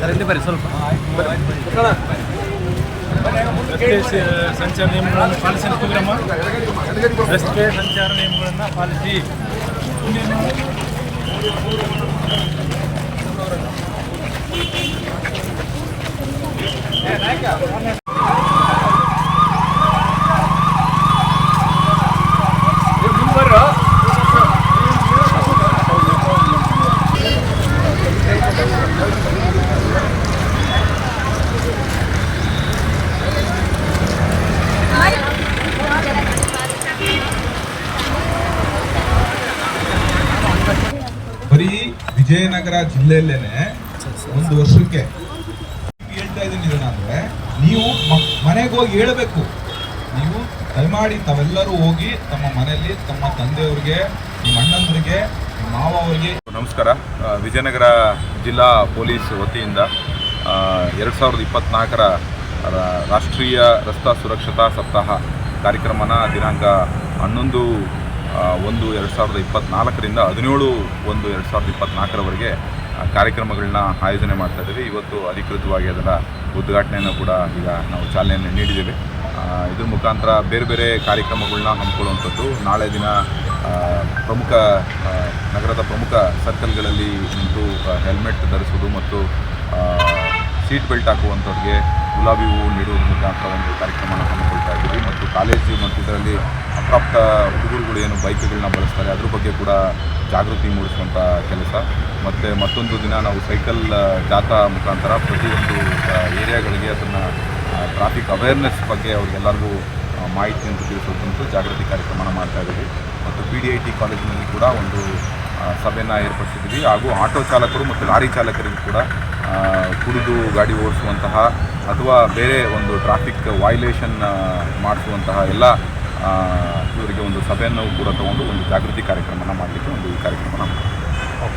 ಸರಿ ಬರೀ ಸ್ವಲ್ಪ ಸಂಚಾರ ನಿಯಮಗಳನ್ನು ಪಾಲಿಸಿ ಅನುಕೂಲಮ್ಮ ರಸ್ತೆ ಸಂಚಾರ ನಿಯಮಗಳನ್ನು ಪಾಲಿಸಿ ನಾಯಕ ವಿಜಯನಗರ ಜಿಲ್ಲೆಯಲ್ಲೇನೆ ಒಂದು ವರ್ಷಕ್ಕೆ ಹೇಳ್ತಾ ಇದ್ದೀನಿ ಇದನ್ನಂದ್ರೆ ನೀವು ಮನೆಗೆ ಹೋಗಿ ಹೇಳಬೇಕು. ನೀವು ದಯಮಾಡಿ ತಾವೆಲ್ಲರೂ ಹೋಗಿ ತಮ್ಮ ಮನೆಯಲ್ಲಿ ತಮ್ಮ ತಂದೆಯವ್ರಿಗೆ, ನಿಮ್ಮ ಅಣ್ಣಂದ್ರಿಗೆ, ನಿಮ್ಮ ಮಾವ ಅವರಿಗೆ ನಮಸ್ಕಾರ ವಿಜಯನಗರ ಜಿಲ್ಲಾ ಪೊಲೀಸ್ ವತಿಯಿಂದ ಎರಡು ಸಾವಿರದ ಇಪ್ಪತ್ತ್ನಾಲ್ಕರ ರಾಷ್ಟ್ರೀಯ ರಸ್ತಾ ಸುರಕ್ಷತಾ ಸಪ್ತಾಹ ಕಾರ್ಯಕ್ರಮನ ದಿನಾಂಕ ಹನ್ನೊಂದು ಒಂದು ಎರಡು ಸಾವಿರದ ಇಪ್ಪತ್ತ್ನಾಲ್ಕರಿಂದ ಹದಿನೇಳು ಒಂದು ಎರಡು ಸಾವಿರದ ಇಪ್ಪತ್ತ್ನಾಲ್ಕರವರೆಗೆ ಕಾರ್ಯಕ್ರಮಗಳನ್ನ ಆಯೋಜನೆ ಮಾಡ್ತಾ ಇದ್ದೀವಿ. ಇವತ್ತು ಅಧಿಕೃತವಾಗಿ ಅದರ ಉದ್ಘಾಟನೆಯನ್ನು ಕೂಡ ಈಗ ನಾವು ಚಾಲನೆಯನ್ನು ನೀಡಿದ್ದೇವೆ. ಇದ್ರ ಮುಖಾಂತರ ಬೇರೆ ಬೇರೆ ಕಾರ್ಯಕ್ರಮಗಳನ್ನ ಹಮ್ಮಿಕೊಳ್ಳುವಂಥದ್ದು. ನಾಳೆ ದಿನ ಪ್ರಮುಖ ನಗರದ ಪ್ರಮುಖ ಸರ್ಕಲ್ಗಳಲ್ಲಿ ನಿಂತು ಹೆಲ್ಮೆಟ್ ಧರಿಸುವುದು ಮತ್ತು ಸೀಟ್ ಬೆಲ್ಟ್ ಹಾಕುವಂಥವ್ರಿಗೆ ಗುಲಾಬಿ ಹೂವು ನೀಡುವುದು ಮುಖಾಂತರ ಒಂದು ಮತ್ತು ಕಾಲೇಜು ಮತ್ತು ಇದರಲ್ಲಿ ಅಪ್ರಾಪ್ತ ಹುಡುಗರುಗಳು ಏನು ಬೈಕ್ಗಳನ್ನ ಬಳಸ್ತಾರೆ, ಅದ್ರ ಬಗ್ಗೆ ಕೂಡ ಜಾಗೃತಿ ಮೂಡಿಸುವಂಥ ಕೆಲಸ. ಮತ್ತು ಮತ್ತೊಂದು ದಿನ ನಾವು ಸೈಕಲ್ ಜಾಥಾ ಮುಖಾಂತರ ಪ್ರತಿಯೊಂದು ಏರಿಯಾಗಳಿಗೆ ಅದನ್ನು ಟ್ರಾಫಿಕ್ ಅವೇರ್ನೆಸ್ ಬಗ್ಗೆ ಅವ್ರಿಗೆಲ್ಲರಿಗೂ ಮಾಹಿತಿ ಮಾಹಿತಿಯನ್ನು ತಿಳಿಸೋದಂತೂ ಜಾಗೃತಿ ಕಾರ್ಯಕ್ರಮನ ಮಾಡ್ತಾ ಇದ್ದೀವಿ. ಮತ್ತು ಪಿ ಡಿ ಐ ಟಿ ಕಾಲೇಜಿನಲ್ಲಿ ಕೂಡ ಒಂದು ಸಭೆಯನ್ನು ಏರ್ಪಡಿಸಿದ್ದೀವಿ. ಹಾಗೂ ಆಟೋ ಚಾಲಕರು ಮತ್ತು ಲಾರಿ ಚಾಲಕರಿಗೂ ಕೂಡ ಕುಡಿದು ಗಾಡಿ ಓಡಿಸುವಂತಹ ಅಥವಾ ಬೇರೆ ಒಂದು ಟ್ರಾಫಿಕ್ ವೈಲೇಷನ್ ಮಾಡಿಸುವಂತಹ ಎಲ್ಲ ಇವರಿಗೆ ಒಂದು ಸಭೆಯನ್ನು ಕೂಡ ತಗೊಂಡು ಒಂದು ಜಾಗೃತಿ ಕಾರ್ಯಕ್ರಮನ ಮಾಡಲಿಕ್ಕೆ ಒಂದು ಈ ಕಾರ್ಯಕ್ರಮನ